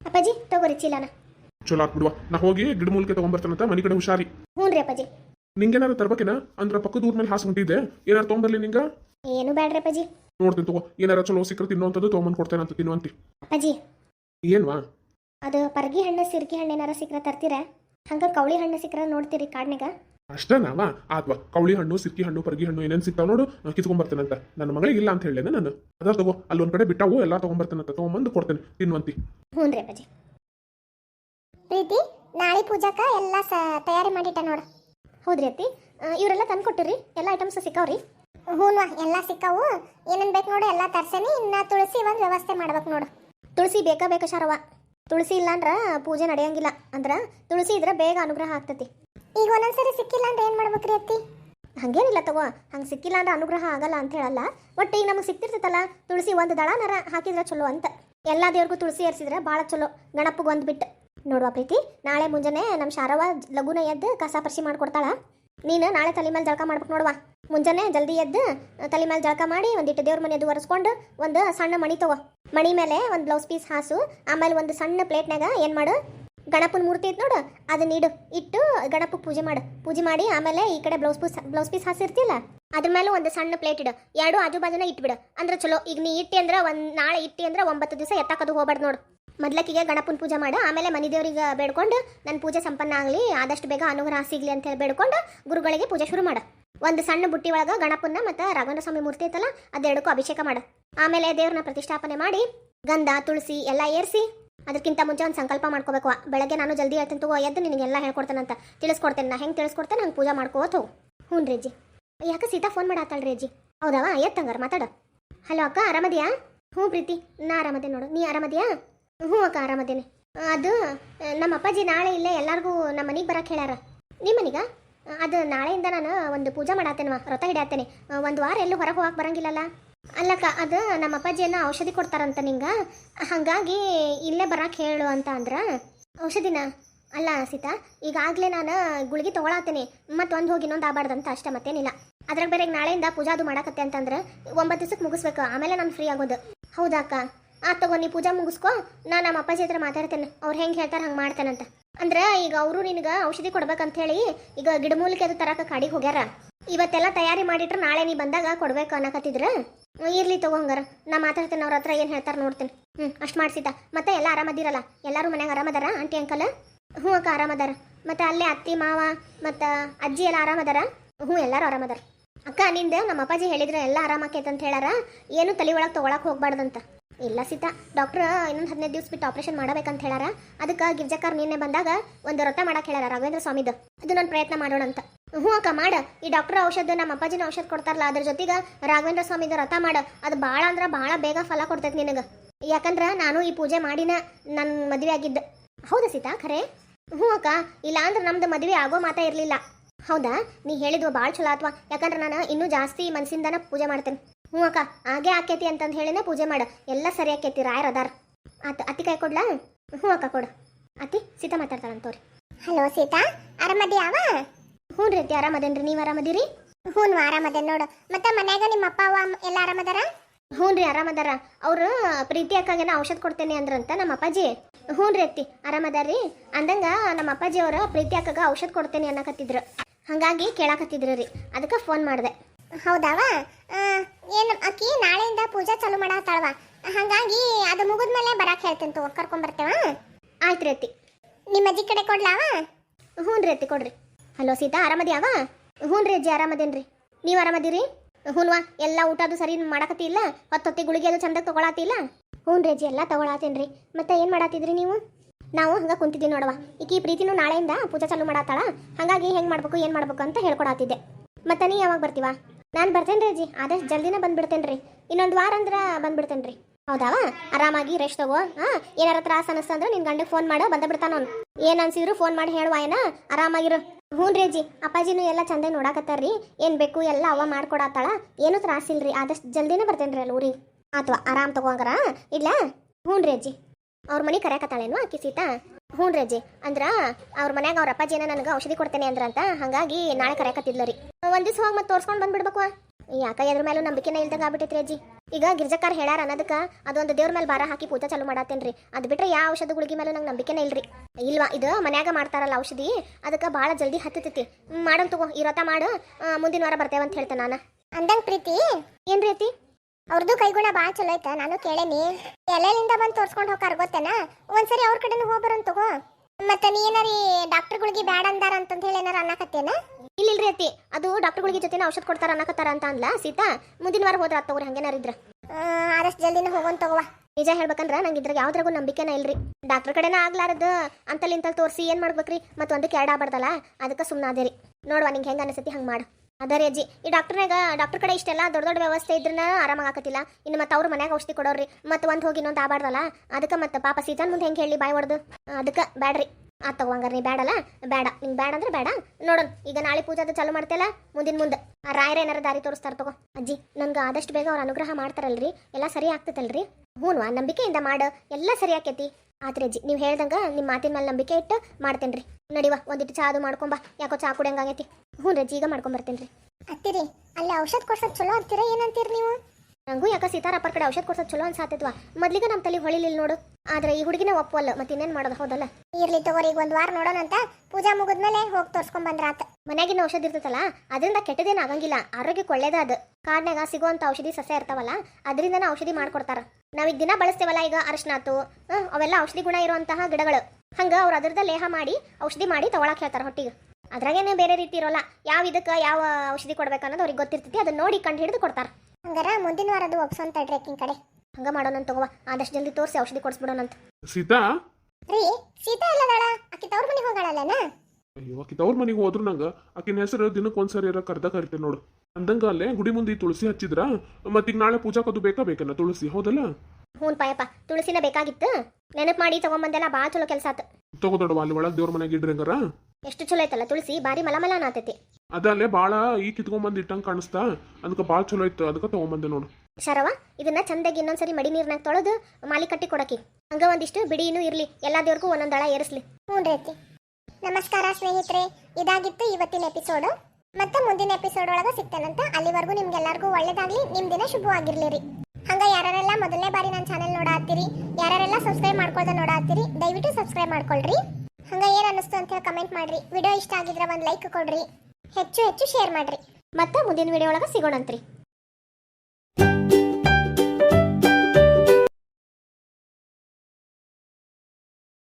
ಅಪ್ಪಾಜಿ ತಗೋರಿ ಚೀಲನ. ಚಲೋ ಆತ್ ಬಿಡುವ. ನಾ ಹೋಗಿ ಗಿಡ ಮೂಲಕ ತಗೊಂಬರ್ತೇನಂತ ಮನಿ ಕಡೆ ಹುಷಾರಿ. ಹ್ಞೂನ್ರಿ ಅಪ್ಪಾಜಿ. ನಿಂಗೇನಾರು ತರ್ಬೇಕಿನ? ಅಂದ್ರ ಪಕ್ಕದ ಊರ್ ಮೇಲೆ ಹಾಸು ಹೊಂಟಿದ್ದೆ ಏನಾರು ತೊಗೊಂಬರ್ಲಿ ನಿಂಗ? ಏನು ಬೇಡ್ರಿ ಅಪ್ಪಾಜಿ. ನೋಡ್ತೀನಿ ತಗೋ. ಏನಾರ ಚಲೋ ಸಿಕ್ಕರೆ ತಿನ್ನುವಂಥದ್ದು ತೊಗೊಂಬಂದು ಕೊಡ್ತೇನೆ ಅಂತ ತಿನ್ನುವಂತಿ. ಅಪ್ಪಾಜಿ. ಏನ್ವಾ? ಅದು ಪರ್ಗಿ ಹಣ್ಣು ಸಿರ್ಗಿ ಹಣ್ಣು ಏನಾರ ಸಿಕ್ಕರೆ ತರ್ತೀರ? ಹಂಗ ಕವಳಿ ಹಣ್ಣು ಸಿಕ್ಕರೆ ನೋಡ್ತೀರಿ ಕಾಡ್ನಾಗ ಅಷ್ಟೇನಾವ ಆತ್ವಾ. ಕೌಳಿ ಹಣ್ಣು, ಸಿಕ್ಕಿ ಹಣ್ಣು, ಪರ್ಗಿ ಹಣ್ಣು ಏನೇನು ಸಿಗ್ತಾವ ನೋಡು, ನಾ ಕಿತ್ಕೊಂಬರ್ತೇನಂತ. ನನ್ನ ಮಗಳಿಗೆ ಇಲ್ಲ ಅಂತ ಹೇಳೇನೆ ನಾನು. ಅದ್ರ ತಗೋ ಅಲ್ಲಿ ಒಂದ್ ಕಡೆ ಬಿಟ್ಟಾವು, ಎಲ್ಲ ತಗೊಂಬರ್ತೇನಂತ. ತಗೊಂಬಂದು ಕೊಡ್ತೇನೆ ತಿನ್ನುವಂತಿ ಹ್ಞೂನ್ರಿ ಅಪ್ಪಾಜಿ. ಪ್ರೀತಿ, ನಾಳೆ ಪೂಜಾಕ ಎಲ್ಲ ತಯಾರಿ ಮಾಡಿಟ್ಟ ನೋಡು. ಹೌದ್ರಿ ಅತ್ತಿ. ಇವರೆಲ್ಲ ತಂದು ಕೊಟ್ಟಿರಿ ಎಲ್ಲ ಐಟಮ್ಸ್ ಸಿಕ್ಕಾವ್ರಿ ಹೂನ್ವಾ, ಎಲ್ಲ ಸಿಕ್ಕಾವು. ಏನೇನು ಬೇಕು ನೋಡು, ಎಲ್ಲ ತರ್ಸೇನಿ. ಇನ್ನ ತುಳಸಿ ಒಂದ್ ವ್ಯವಸ್ಥೆ ಮಾಡ್ಬೇಕು ನೋಡು. ತುಳಸಿ ಬೇಕಾ ಬೇಕಾ ಶಾರವ್ವ. ತುಳಸಿ ಇಲ್ಲಾಂದ್ರ ಪೂಜೆ ನಡೆಯಂಗಿಲ್ಲ. ಅಂದ್ರ ತುಳಸಿ ಇದ್ರೆ ಬೇಗ ಅನುಗ್ರಹ ಆಗ್ತತಿ. ಈಗ ಒಂದೊಂದ್ಸರಿ ಸಿಕ್ಕಿಲ್ಲ ಅಂದ್ರೆ ಏನು ಮಾಡ್ಬೇಕ್ರಿ ಅತ್ತಿ? ಹಂಗೇನಿಲ್ಲ ತಗೋ, ಹಂಗೆ ಸಿಕ್ಕಿಲ್ಲ ಅಂದ್ರೆ ಅನುಗ್ರಹ ಆಗಲ್ಲ ಅಂತ ಹೇಳಲ್ಲ. ಒಟ್ಟು ಈಗ ನಮಗೆ ಸಿಕ್ತಿರ್ತೈತಲ್ಲ, ತುಳಸಿ ಒಂದು ದಳನರ ಹಾಕಿದ್ರೆ ಚಲೋ ಅಂತ. ಎಲ್ಲ ದೇವ್ರಿಗೂ ತುಳಸಿ ಏರ್ಸಿದ್ರೆ ಭಾಳ ಚಲೋ, ಗಣಪಗೆ ಒಂದು ಬಿಟ್ಟು ನೋಡುವ ಪ್ರೀತಿ, ನಾಳೆ ಮುಂಜಾನೆ ನಮ್ಮ ಶಾರವ ಲಘುನ ಎದ್ದು ಕಸ ಪರಿಶಿ ಮಾಡ್ಕೊಡ್ತಾಳ. ನೀನು ನಾಳೆ ತಲೆ ಮೇಲೆ ಜಳಕ ಮಾಡ್ಬೇಕು ನೋಡುವ. ಮುಂಜಾನೆ ಜಲ್ದಿ ಎದ್ದು, ತಲೆ ಮೇಲೆ ಜಳಕ ಮಾಡಿ ಒಂದಿಟ್ಟು ದೇವ್ರ ಮನೆ ಎದ್ದು ಒರೆಸ್ಕೊಂಡು ಒಂದು ಸಣ್ಣ ಮಣಿ ತಗೋ. ಮಣಿ ಮೇಲೆ ಒಂದು ಬ್ಲೌಸ್ ಪೀಸ್ ಹಾಸು, ಆಮೇಲೆ ಒಂದು ಸಣ್ಣ ಪ್ಲೇಟ್ನಾಗ ಏನು ಮಾಡು? ಗಣಪನ ಮೂರ್ತಿ ಐತೆ ನೋಡು ಅದನ್ನ ಇಡು, ಇಟ್ಟು ಗಣಪ ಪೂಜೆ ಮಾಡು. ಪೂಜೆ ಮಾಡಿ ಆಮೇಲೆ ಈ ಕಡೆ ಬ್ಲೌಸ್ ಪೀಸ್ ಬ್ಲೌಸ್ ಪೀಸ್ ಹಾಸಿರ್ತಿಲ್ಲ ಅದ್ರ ಮೇಲೆ ಒಂದು ಸಣ್ಣ ಪ್ಲೇಟ್ ಇಡು. ಎರಡು ಆಜು ಬಾಜುನ ಇಟ್ಬಿಡು. ಅಂದ್ರೆ ಚಲೋ, ಈಗ ನೀ ಇಟ್ಟಿ ಅಂದ್ರೆ ಒಂದು, ನಾಳೆ ಇಟ್ಟಿ ಅಂದ್ರೆ ಒಂಬತ್ತು ದಿವಸ ಎತ್ತಾಕದು ಹೋಗ್ಬಾರ್ದು ನೋಡು. ಮೊದ್ಲಕ್ಕಿಗೆ ಗಣಪನ ಪೂಜೆ ಮಾಡು, ಆಮೇಲೆ ಮನೆ ದೇವ್ರಿಗೆ ಬೇಡ್ಕೊಂಡು ನನ್ನ ಪೂಜೆ ಸಂಪನ್ನ ಆಗಲಿ, ಆದಷ್ಟು ಬೇಗ ಅನುಗ್ರಹ ಸಿಗ್ಲಿ ಅಂತ ಹೇಳಿ ಬೇಡ್ಕೊಂಡು ಗುರುಗಳಿಗೆ ಪೂಜೆ ಶುರು ಮಾಡು. ಒಂದು ಸಣ್ಣ ಬುಟ್ಟಿ ಒಳಗೆ ಗಣಪನ್ನ ಮತ್ತು ರಾಘವೇಂದ್ರ ಸ್ವಾಮಿ ಮೂರ್ತಿ ಐತಲ್ಲ, ಅದೆರಡಕ್ಕೂ ಅಭಿಷೇಕ ಮಾಡು. ಆಮೇಲೆ ದೇವ್ರನ್ನ ಪ್ರತಿಷ್ಠಾಪನೆ ಮಾಡಿ ಗಂಧ, ತುಳಸಿ ಎಲ್ಲ ಏರಿಸಿ ಅದಕ್ಕಿಂತ ಮುಂಚೆ ಒಂದು ಸಂಕಲ್ಪ ಮಾಡ್ಕೋಬೇಕು. ಬೆಳಗ್ಗೆ ನಾನು ಜಲ್ದಿ ಹೇಳ್ತೀನಿ, ತಗೋ, ಎದ್ದು ನಿನಗೆಲ್ಲ ಅಂತ ತಿಳಿಸ್ಕೊಡ್ತೇನೆ, ನಾ ಹೆಂಗೆ ತಿಳಿಸ್ಕೊಡ್ತೇನೆ ನಾನು ಪೂಜೆ ಮಾಡ್ಕೋತು ಹ್ಞೂ ರೀ ಅಜ್ಜಿ. ಯಾಕೆ ಸೀತಾ ಫೋನ್ ಮಾಡಾತಾಳ್ರಿ ಅಜ್ಜಿ? ಹೌದವಾ ಎತ್ತಂಗಾರ ಮಾತಾಡು. ಹಲೋ ಅಕ್ಕ, ಆರಾಮದಿಯಾ? ಹ್ಞೂ ಪ್ರೀತಿ, ನಾ ಆರಾಮದೆ ನೋಡು. ನೀ ಆರಾಮದಿಯಾ? ಹ್ಞೂ ಅಕ್ಕ, ಆರಾಮದೇನೆ. ಅದು, ನಮ್ಮ ಅಪ್ಪಾಜಿ ನಾಳೆ ಇಲ್ಲೇ ಎಲ್ಲರಿಗೂ ನಮ್ಮ ಮನೆಗೆ ಬರಕ್ಕೆ ಹೇಳ್ಯಾರ. ನಿಮ್ಮ ಮನೆಗ? ಅದು ನಾಳೆಯಿಂದ ನಾನು ಒಂದು ಪೂಜೆ ಮಾಡತ್ತೇನವ ವ್ರತ ಹಿಡಿಯತ್ತೇನೆ. ಒಂದು ವಾರ ಎಲ್ಲೂ ಹೊರಗೆ ಹೋಗಕ್ಕೆ ಬರಂಗಿಲ್ಲಲ್ಲ? ಅಲ್ಲಕ್ಕ, ಅದು ನಮ್ಮ ಅಪ್ಪಾಜಿಯನ್ನ ಔಷಧಿ ಕೊಡ್ತಾರಂತ ನಿಂಗೆ. ಹಾಗಾಗಿ ಇಲ್ಲೇ ಬರಕ್ಕೆ ಹೇಳು ಅಂತ ಅಂದ್ರೆ. ಔಷಧಿನ? ಅಲ್ಲ ಸೀತಾ, ಈಗಾಗಲೇ ನಾನು ಗುಳಿಗೆ ತೊಗೊಳತ್ತೀನಿ ಮತ್ತೆ ಒಂದು ಹೋಗಿ ಇನ್ನೊಂದು ಆಬಾರ್ದಂತ ಅಷ್ಟೇ, ಮತ್ತೇನಿಲ್ಲ. ಅದ್ರಾಗ ಬೇರೆ ನಾಳೆಯಿಂದ ಪೂಜಾ ಅದು ಮಾಡಕತ್ತೆ ಅಂತಂದ್ರೆ ಒಂಬತ್ತು ದಿವಸಕ್ಕೆ ಮುಗಿಸ್ಬೇಕು, ಆಮೇಲೆ ನಾನು ಫ್ರೀ ಆಗೋದು. ಹೌದಾ ಅಕ್ಕ? ಆ, ತಗೋ, ನೀ ಪೂಜಾ ಮುಗಿಸ್ಕೊ, ನಾನು ನಮ್ಮ ಅಪ್ಪಾಜಿ ಹತ್ರ ಮಾತಾಡ್ತೇನೆ. ಅವ್ರು ಹೆಂಗೆ ಹೇಳ್ತಾರೆ ಹಂಗೆ ಮಾಡ್ತೇನಂತ. ಅಂದ್ರೆ ಈಗ ಅವರು ನಿನಗೆ ಔಷಧಿ ಕೊಡ್ಬೇಕಂತ ಹೇಳಿ ಈಗ ಗಿಡಮೂಲಿಕೆ ಅದು ತರಕ ಕಾಡಿಗೆ ಹೋಗ್ಯಾರ. ಇವತ್ತೆಲ್ಲ ತಯಾರಿ ಮಾಡಿಟ್ರೆ ನಾಳೆ ನೀ ಬಂದಾಗ ಕೊಡ್ಬೇಕು ಅನ್ನಕತ್ತಿದ್ರ? ಇರ್ಲಿ ತಗೋ ಹಂಗಾರ. ನಾ ಮಾತಾಡ್ತೇನೆ ಅವ್ರ ಹತ್ರ ಏನು ಹೇಳ್ತಾರೆ ನೋಡ್ತೀನಿ. ಹ್ಞೂ ಅಷ್ಟು ಮಾಡ್ಸಿದ್ದ ಮತ್ತೆ ಎಲ್ಲ ಆರಾಮದಿರಲ್ಲ? ಎಲ್ಲರೂ ಮನ್ಯಾಗ ಆರಾಮದಾರ, ಆಂಟಿ, ಅಂಕಲ್? ಹ್ಞೂ ಅಕ್ಕ, ಆರಾಮದಾರ. ಮತ್ತೆ ಅಲ್ಲೇ ಅತ್ತಿ, ಮಾವ, ಮತ್ತು ಅಜ್ಜಿ ಎಲ್ಲ ಆರಾಮದಾರ? ಹ್ಞೂ, ಎಲ್ಲರೂ ಆರಾಮದಾರ. ಅಕ್ಕ, ನಿಂದ ನಮ್ಮ ಅಪ್ಪಾಜಿ ಹೇಳಿದ್ರೆ ಎಲ್ಲ ಆರಾಮಾಕೈತೆ ಅಂತ ಹೇಳಾರ? ಏನು ತಲೆ ಒಳಗೆ ತೊಗೊಳಕ್ಕೆ ಹೋಗ್ಬಾರ್ದಂತ? ಇಲ್ಲ ಸೀತಾ. ಡಾಕ್ಟ್ರ್ ಇನ್ನೊಂದು ಹದಿನೈದು ದಿವಸ ಬಿಟ್ಟು ಆಪರೇಷನ್ ಮಾಡಬೇಕಂತ ಹೇಳಾರ. ಅದಕ್ಕೆ ಗಿರ್ಜಕ್ಕರ್ ನಿನ್ನೆ ಬಂದಾಗ ಒಂದು ವ್ರತ ಮಾಡಕ್ಕೆ ಹೇಳಾರ ರಾಘವೇಂದ್ರ ಸ್ವಾಮಿದು. ಅದು ನಾನು ಪ್ರಯತ್ನ ಮಾಡೋಣ ಅಂತ ಹ್ಞೂ ಅಕ್ಕ, ಮಾಡ. ಈ ಡಾಕ್ಟರ್ ಔಷಧ ನಮ್ಮ ಅಪ್ಪಾಜಿನ ಔಷಧ ಕೊಡ್ತಾರಲ್ಲ, ಅದ್ರ ಜೊತೆಗೆ ರಾಘವೇಂದ್ರ ಸ್ವಾಮಿದು ರಥ ಮಾಡ. ಅದು ಭಾಳ ಅಂದ್ರೆ ಭಾಳ ಬೇಗ ಫಲ ಕೊಡ್ತೈತೆ ನಿನಗೆ. ಯಾಕಂದ್ರೆ ನಾನು ಈ ಪೂಜೆ ಮಾಡಿನ ನನ್ನ ಮದುವೆ ಆಗಿದ್ದು. ಹೌದಾ ಸೀತಾ, ಖರೆ? ಹ್ಞೂ ಅಕ್ಕ, ಇಲ್ಲ ಅಂದ್ರೆ ನಮ್ದು ಮದುವೆ ಆಗೋ ಮಾತಾ ಇರಲಿಲ್ಲ. ಹೌದಾ? ನೀ ಹೇಳಿದ್ವು ಭಾಳ ಚಲೋ ಅಥವಾ ಯಾಕಂದ್ರೆ ನಾನು ಇನ್ನೂ ಜಾಸ್ತಿ ಮನಸ್ಸಿಂದನ ಪೂಜೆ ಮಾಡ್ತೇನೆ. ಹ್ಞೂ ಅಕ್ಕ, ಹಾಗೆ ಆಕೈತಿ ಅಂತಂದು ಹೇಳಿನೇ ಪೂಜೆ ಮಾಡು. ಎಲ್ಲ ಸರಿ ಆಕೈತಿ, ರಾಯರ್ ಅದಾರ. ಆತ ಅತಿ ಕೈ ಕೊಡ್ಲಾ? ಹ್ಞೂ ಅಕ್ಕ, ಕೊಡು. ಅತ್ತಿ, ಸೀತಾ ಮಾತಾಡ್ತಾಳಂತವ್ರಿ ಹಲೋ ಸೀತಾ, ಆರಾಮದ್ಯಾವ? ಹ್ಞೂ ರೀ ಅತ್ತಿ ಆರಾಮದೇನ್ರಿ ನೀವು ಆರಾಮದಿರಿ? ಹ್ಞೂ ಆರಾಮದೇನ್ ನೋಡು. ಮತ್ತೆ ಮನ್ಯಾಗ ನಿಮ್ಮ ಅಪ್ಪ ಅವ ಎಲ್ಲ ಆರಾಮದಾರ? ಹ್ಞೂ ರೀ ಆರಾಮದಾರ. ಅವರು ಪ್ರೀತಿ ಅಕ್ಕಗೇನ ಔಷಧ ಕೊಡ್ತೇನೆ ಅಂದ್ರಂತ ನಮ್ಮ ಅಪ್ಪಾಜಿ. ಹ್ಞೂ ರೀ ಅತ್ತಿ ಆರಾಮದಾರ್ರಿ. ಅಂದಂಗ ನಮ್ಮ ಅಪ್ಪಾಜಿ ಅವರು ಪ್ರೀತಿ ಅಕ್ಕಗ ಔಷಧ ಕೊಡ್ತೇನೆ ಅನ್ನಕತ್ತಿದ್ರು. ಹಂಗಾಗಿ ಕೇಳಾಕತ್ತಿದ್ರು ರೀ. ಅದಕ್ಕೆ ಫೋನ್ ಮಾಡಿದೆ. ಹೌದಾವ? ಏನು ಅಕ್ಕಿ ನಾಳೆಯಿಂದ ಪೂಜೆ ಚಾಲು ಮಾಡತ್ತಾಳವ ಹಂಗಾಗಿ ಅದು ಮುಗಿದ್ಮೇಲೆ ಮೇಲೆ ಹೇಳ್ತೇನೆ ತಗೋ ಕರ್ಕೊಂಡ್ ಬರ್ತೇವ ಆಯ್ತು ರೀ ಅತ್ತಿ. ನಿಮ್ಮ ಅಜ್ಜಿ ಕಡೆ ಕೊಡ್ಲಾವ? ಹ್ಞೂ ರೀ ಅತ್ತಿ ಕೊಡ್ರಿ. ಹಲೋ ಸೀತಾ ಆರಾಮದ್ಯಾವ ಹ್ಞೂ ರೀ ಅಜ್ಜಿ, ಆರಾಮದೇನ್ರಿ. ನೀವು ಆರಾಮದಿರಿ? ಹ್ಞೂನ್ವಾ ಎಲ್ಲ ಊಟ ಅದು ಸರಿ ಮಾಡಕತ್ತಿಲ್ಲ? ಹೊತ್ತು ಹೊತ್ತಿ ಗುಳಿಗೆ ಅದು ಚಂದ ತೊಗೊಳತಿಲ್ಲ? ಹ್ಞೂ ರೀ ಅಜ್ಜಿ, ಎಲ್ಲ ತೊಗೊಳತ್ತೇನ್ರಿ ಮತ್ತೆ ಏನು ಮಾಡತ್ತಿದ್ರಿ ನೀವು? ನಾವು ಹಂಗೆ ಕುಂತಿದ್ದೀವಿ ನೋಡವ ಈಕಿ ಪ್ರೀತಿನೂ ನಾಳೆಯಿಂದ ಪೂಜೆ ಚಾಲು ಮಾಡತ್ತಾಳ ಹಾಗಾಗಿ ಹೆಂಗೆ ಮಾಡಬೇಕು, ಏನು ಮಾಡಬೇಕು ಅಂತ ಹೇಳ್ಕೊಡತ್ತಿದ್ದೆ ಮತ್ತೆ ನೀ ಯಾವಾಗ ಬರ್ತೀವ? ನಾನು ಬರ್ತೇನೆ ರೀ ಅಜ್ಜಿ, ಆದಷ್ಟು ಜಲ್ದಿನ ಬಂದ್ಬಿಡ್ತೇನೆ ರೀ ಇನ್ನೊಂದು ವಾರ ಅಂದ್ರೆ ಬಂದ್ಬಿಡ್ತೇನೆ ರೀ ಹೌದಾವ? ಆರಾಮಾಗಿ ರೆಸ್ಟ್ ತಗೋ, ಹಾಂ? ಏನಾರ ತ್ರಾಸ ಅನಿಸ್ತಂದ್ರೆ ನಿನ್ನ ಗಂಡಗೆ ಫೋನ್ ಮಾಡು, ಬಂದ ಬಿಡ್ತಾನ ಏನು ಅನ್ಸಿದ್ರು ಫೋನ್ ಮಾಡಿ ಹೇಳುವ ಏನ? ಆರಾಮಾಗಿರು. ಹ್ಞೂ ರೀ ಅಜ್ಜಿ, ಅಪ್ಪಾಜಿನೂ ಎಲ್ಲ ಚಂದ ನೋಡಾಕತ್ತಾರ್ರಿ. ಏನು ಬೇಕು ಎಲ್ಲ ಅವ ಮಾಡ್ಕೊಡತ್ತಾಳ. ಏನು ರೀ ಆದಷ್ಟು ಜಲ್ದಿನೇ ಬರ್ತೇನೆ ರೀ ಅಲ್ಲಿ ಊರಿಗೆ. ಅಥವಾ ಆರಾಮ್ ತಗೋಂಗಾರ ಇಲ್ಲ ಹ್ಞೂ ರೀ ಅಜ್ಜಿ. ಅವ್ರ ಮನೆ ಕರೆಯಕತ್ತಾಳೇನು ಆಕಿ ಸೀತಾ? ಹ್ಞೂ ರೀ ಅಜ್ಜಿ. ಅಂದ್ರ ಅವ್ರ ಮನ್ಯಾಗ ಅವ್ರ ಅಪ್ಪಾಜಿನ ನನಗೆ ಔಷಧಿ ಕೊಡ್ತೇನೆ ಅಂದ್ರಂತ, ಹಾಗಾಗಿ ನಾಳೆ ಕರೆಯಕತ್ತಿದ್ಲ ರೀ. ಒಂದು ದಿವ್ಸ ಹೋಗಿ ಮತ್ತೆ ತೋರ್ಸ್ಕೊಂಡು ಬಂದ್ಬಿಡ್ಬೇಕು ಯಾಕ ಎದ್ರ ಮೇಲೂ ನಂಬಿಕೆನೇ ಇಲ್ದಂಗೆ ಆಗ್ಬಿಟ್ಟೈತ್ರಿ ಅಜ್ಜಿ. ಈಗ ಗಿರ್ಜಕಾರ ಹೇಳಾರ ಅನ್ನೋದಕ್ಕೆ ಅದೊಂದು ದೇವ್ರ ಮೇಲೆ ಬಾರ ಹಾಕಿ ಪೂಜೆ ಚಾಲು ಮಾಡತ್ತೇನ್ರಿ. ಅದು ಬಿಟ್ರೆ ಯಾವ ಔಷಧ ಗುಳಿಗೆ ಮೇಲೆ ನಂಗೆ ನಂಬಿಕೆನೇ ಇಲ್ರಿ. ಇಲ್ವಾ ಇದು ಮನ್ಯಾಗ ಮಾಡ್ತಾರಲ್ಲ ಔಷಧಿ ಅದಕ್ಕೆ ಭಾಳ ಜಲ್ದಿ ಹತ್ತತೈತಿ. ಮಾಡೋಣ ತಗೋ ಈ ಮಾಡು ಮುಂದಿನ ವಾರ ಬರ್ತೇವೆ ಅಂತ ಹೇಳ್ತೇನೆ ನಾನು. ಅಂದಂಗೆ ಪ್ರೀತಿ? ಏನು ರೀತಿ ಅವ್ರದ್ದು ಕೈಗುಣ ಭಾಳ ಚಲೋ ಐತ ನಾನು ಕೇಳೇನಿ. ಎಲ್ಲೆಲ್ಲಿಂದ ಬಂದು ತೋರ್ಸ್ಕೊಂಡು ಹೋಗಾರ ಗೊತ್ತೇನ? ಒಂದ್ಸರಿ ಅವ್ರ ಕಡೆನೂ ಹೋಗ್ಬರಂತ ತಗೋ. ಮತ್ತೆ ನೀ ಏನಾರಿ ಡಾಕ್ಟರ್ಗಳಿಗೆ ಬ್ಯಾಡ ಅಂದಾರ ಅಂತಂತ ಹೇಳಿ ಏನಾರ ಅನ್ನಕತ್ತೇನ? ಇಲ್ಲಿಲ್ರಿ ಅತ್ತಿ. ಅದು ಡಾಕ್ಟರ್ಗಳಿಗೆ ಜೊತೆನ ಔಷಧ ಕೊಡ್ತಾರ ಅನ್ನಕತ್ತಾರ ಅಂತ ಅಂದ್ಲ. ಸೀತಾ ಮುಂದಿನ ವಾರ ಹೋದ್ರ ತಗೋರಿ ಹಂಗೇನಾರ ಇದ್ರ. ಆದಷ್ಟು ಜಲ್ದಿನ ಹೋಗೋನ್ ತಗೋವ. ನಿಜ ಹೇಳ್ಬೇಕಂದ್ರ ನಂಗೆ ಇದ್ರಾಗ ಯಾವ್ದ್ರಾಗೂ ನಂಬಿಕೆನ ಇಲ್ರಿ. ಡಾಕ್ಟರ್ ಕಡೆನ ಆಗ್ಲಾರದು ಅಂತಲ್ಲಿ ಇಂತಲ್ಲಿ ತೋರಿಸಿ ಏನ್ ಮಾಡ್ಬೇಕ್ರಿ? ಮತ್ತೆ ಒಂದಕ್ಕೆ ಎರಡು ಬರ್ದಲ್ಲ ಅದಕ್ಕೆ ಸುಮ್ಮನೆ ಅದೇ ರೀ. ನೋಡುವ ನಿಂಗೆ ಹೆಂಗ ಅನಿಸತಿ ಹಂಗೆ ಮಾಡು. ಅದೇ ರೀ ಅಜ್ಜಿ. ಈ ಡಾಕ್ಟರ್ನಾಗ ಡಾಕ್ಟರ್ ಕಡೆ ಇಷ್ಟೆಲ್ಲ ದೊಡ್ಡ ದೊಡ್ಡ ವ್ಯವಸ್ಥೆ ಇದ್ರನ್ನ ಆರಾಮಾಗತಿಲ್ಲ ಇನ್ನು ಮತ್ತೆ ಅವ್ರ ಮನ್ಯಾಗ ಔಷಧಿ ಕೊಡೋರಿ ಮತ್ತೆ ಒಂದು ಹೋಗಿ ಇನ್ನೊಂದು ಆಬಾರ್ದಲ್ಲ ಅದಕ್ಕೆ ಮತ್ತೆ ಪಾಪ ಸೀತಾನ್ ಮುಂದೆ ಹೆಂಗೆ ಹೇಳಿ ಬಾಯ್ ಹೊಡೆದು? ಅದಕ್ಕೆ ಬ್ಯಾಡ್ರಿ. ಆತ್ ತಗೋಂಗಾರ ನೀ ಬೇಡಲ್ಲ ಬೇಡ ನಿಂಗೆ ಬೇಡ ಅಂದ್ರೆ ಬೇಡ ನೋಡೋಣ. ಈಗ ನಾಳೆ ಪೂಜಾದ ಚಾಲು ಮಾಡ್ತೇಲ್ಲ ಮುಂದಿನ ಮುಂದೆ. ಆ, ರಾಯರ ಏನಾರ ದಾರಿ ತೋರಿಸ್ತಾರೆ ತಗೋ. ಅಜ್ಜಿ ನನ್ಗೆ ಆದಷ್ಟು ಬೇಗ ಅವ್ರ ಅನುಗ್ರಹ ಮಾಡ್ತಾರಲ್ರಿ? ಎಲ್ಲ ಸರಿ ಆಗ್ತದಲ್ರಿ ಹ್ಞೂ ನಂಬಿಕೆಯಿಂದ ಮಾಡು. ಎಲ್ಲ ಸರಿ ಆಕೈತಿ. ಆತ್ರಿ ಅಜ್ಜಿ, ನೀವು ಹೇಳ್ದಂಗ ನಿಮ್ಮ ಮಾತಿನ ಮೇಲೆ ನಂಬಿಕೆ ಇಟ್ಟು ಮಾಡ್ತೇನೆ ರೀ ನಡಿವ ಒಂದಿಟ್ಟು ಚಾ ಅದು ಮಾಡ್ಕೊಂಬ. ಯಾಕೋ ಚಾ ಕುಡಿಯಂಗಾಗೈತಿ ಹ್ಞೂ ರಜ್ಜಿ ಈಗ ಮಾಡ್ಕೊಂಬರ್ತೇನೆ ರೀ ಅತ್ತಿರಿ, ಅಲ್ಲಿ ಔಷಧ ಕೊಡ್ಸೋದು ಚಲೋ ಅಂತೀರಾ ಏನಂತೀರಿ ನೀವು? ನಂಗೂ ಯಾಕೆ ಸೀತಾರಪ್ಪರ ಕಡೆ ಔಷಧ ಕೊಡ್ಸೋದು ಚಲೋ ಅನ್ಸಾತಿದ್ವ ಮೊದ್ಲಿಗೆ ನಮ್ಮ ತಲೆ ಹೊಳಿಲಿಲ್ಲ ನೋಡು. ಆದ್ರೆ ಈ ಹುಡುಗಿನ ಒಪ್ಪಲ್ಲ ಮತ್ತೆ ಇನ್ನೇನ್ ಮಾಡೋದು ಹೌದಲ್ಲ? ಇರ್ಲಿ ತಗೋರಿ ಈಗ ಒಂದ್ ವಾರ ನೋಡೋಣ ಅಂತ ಪೂಜಾ ಮುಗಿದ್ಮೇಲೆ ಹೋಗಿ ತೋರ್ಸ್ಕೊಂಡ್ ಬಂದ್ರಾತ. ಮನೆಗಿನ ಔಷಧ ಇರ್ತದಲ್ಲ ಅದರಿಂದ ಕೆಟ್ಟದೇನು ಆಗಂಗಿಲ್ಲ. ಆರೋಗ್ಯಕ್ಕೆ ಒಳ್ಳೇದ ಅದು. ಕಾಡ್ನಾಗ ಸಿಗುವಂತ ಔಷಧಿ ಸಸ್ಯ ಇರ್ತಾವಲ್ಲ ಅದರಿಂದನ ಔಷಧಿ ಮಾಡ್ಕೊಡ್ತಾರ. ನಾವೀಗ ದಿನ ಬಳಸ್ತೇವಲ್ಲ ಈಗ ಅರಶಿನಾತು ಅವೆಲ್ಲ ಔಷಧಿ ಗುಣ ಇರುವಂತಹ ಗಿಡಗಳು. ಹಂಗ ಅವ್ರು ಅದರದ ಲೇಹ ಮಾಡಿ ಔಷಧಿ ಮಾಡಿ ತಗೊಳಕ್ ಹೇಳ್ತಾರ ಹೊಟ್ಟಿಗೆ. ಅದ್ರಾಗೇನೆ ಬೇರೆ ರೀತಿ ಇರೋಲ್ಲ ಯಾವ ಇದಕ್ಕೆ ಯಾವ ಔಷಧಿ ಕೊಡ್ಬೇಕು ಅನ್ನೋದು ಅವ್ರಿಗೆ ಗೊತ್ತಿರ್ತೈತಿ ಅದನ್ನ ನೋಡಿ ಕಂಡು ಹಿಡಿದು ಕೊಡ್ತಾರ. ಹಂಗಾರ ಮುಂದಿನ ವಾರದ ಒಪ್ಸಂತ ಟ್ರೆಕ್ಕಿಂಗ್ ಕಡೆ. ಹಂಗ ಮಾಡೋಣ ತಗೋವ. ಆದಷ್ಟು ಜಲ್ದಿ ತೋರಿಸಿ ಔಷಧಿ ಕೊಡಿಸ್ಬಿಡೋಣಂತ ಸೀತಾ? ರೀ ಸೀತಾ ಎಲ್ಲದಾಳ ಆಕಿ ತವ್ರ ಮನೆಗೆ ಹೋಗಾಳಲ್ಲನ? ಅಯ್ಯೋ ಆಕಿ ತವ್ರ ಮನೆಗೆ ಹೋದ್ರು ನಂಗೆ. ಆಕಿನ ಹೆಸರು ದಿನಕ್ಕೆ ಒಂದ್ಸರಿ ಇರೋ ಕರ್ದ ಕರಿತೇನೆ ನೋಡು. ಅಂದಂಗ ಅಲ್ಲೇ ಗುಡಿ ಮುಂದೆ ತುಳಸಿ ಹಚ್ಚಿದ್ರ? ಮತ್ತೀಗ ನಾಳೆ ಪೂಜಾಕದು ಬೇಕಾ ಬೇಕನ್ನ ತುಳಸಿ? ಹೌದಲ್ಲ? ಹ್ಞೂ ಪಾಯಪ್ಪ ತುಳಸಿನ ಬೇಕಾಗಿತ್ತು. ನೆನಪು ಮಾಡಿ ತಗೊಂಬಂದೆಲ್ಲ ಭಾಳ ಚಲೋ ಕೆಲಸ ಆತು. ತಗೋದೊಡವ ಅಲ್ಲಿ ಒಳಗೆ ದೇವ್ರ ಮನೆಗೆ ಇಡ್ರಿ ಹಂಗಾರ. ಎಷ್ಟು ಚಲೋ ಐತಲ್ಲ ತುಳಸಿ? ಬಾರಿ ಮಲಮಲ ನಾತೈತಿ ಅದಲ್ಲೇ ಭಾಳ ಈ ಕಿತ್ಕೊಂಡ್ ಇಟ್ಟಂಗೆ ಕಾಣಿಸ್ತಾ ಅದಕ್ಕೆ ಭಾಳ ಚಲೋ ಇತ್ತು ಅದಕ್ಕೆ ತೊಗೊಂಬಂದೆ ನೋಡು. ಶರವ ಇದನ್ನ ಚಂದಾಗಿ ಇನ್ನೊಂದ್ಸರಿ ಮಡಿ ನೀರ್ನಾಗ ತೊಳೆದು ಮಾಲಿ ಕಟ್ಟಿ ಕೊಡಕಿ. ಹಂಗ ಒಂದಿಷ್ಟು ಬಿಡಿನು ಇರ್ಲಿ ಎಲ್ಲಾ ದೇವ್ರಿಗೂ ಒಂದೊಂದಳ ದಳ ಏರಿಸ್ಲಿ. ಹ್ಞೂ ರೀತಿ ನಮಸ್ಕಾರ ಸ್ನೇಹಿತರೆ ಇದಾಗಿತ್ತು ಇವತ್ತಿನ ಎಪಿಸೋಡ್. ಮತ್ತೆ ಮುಂದಿನ ಎಪಿಸೋಡ್ ಒಳಗ ಸಿಗ್ತೇನಂತ ಅಲ್ಲಿವರೆಗೂ ನಿಮ್ಗೆಲ್ಲರಿಗೂ ಒಳ್ಳೇದಾಗ್ಲಿ ನಿಮ್ ದಿನ ಶುಭವಾಗಿರ್ಲಿ ರೀ. ಹಂಗ ಯಾರೆಲ್ಲ ಮೊದಲನೇ ಬಾರಿ ನನ್ನ ಚಾನೆಲ್ ನೋಡಾತ್ತೀರಿ ಯಾರೆಲ್ಲ ಸಬ್ಸ್ಕ್ರೈಬ್ ಮಾಡ್ಕೊಳ್ದ ನೋಡಾತ್ತೀರಿ ದಯವಿಟ್ಟು ಸಬ್ಸ್ಕ್ರೈಬ್ ಮಾಡ್ಕೊಳ್ರಿ. ಹಂಗ ಏನ್ ಅನ್ನಿಸ್ತು ಅಂತ ಹೇಳಿ ಕಮೆಂಟ್ ಮಾಡ್ರಿ. ವಿಡಿಯೋ ಇಷ್ಟ ಆಗಿದ್ರೆ ಒಂದು ಲೈಕ್ ಕೊಡ್ರಿ. ಹೆಚ್ಚು ಹೆಚ್ಚು ಶೇರ್ ಮಾಡ್ರಿ. ಮತ್ತೆ ಮುಂದಿನ ವಿಡಿಯೋ ಒಳಗ ಸಿಗೋಣಂತ್ರಿ.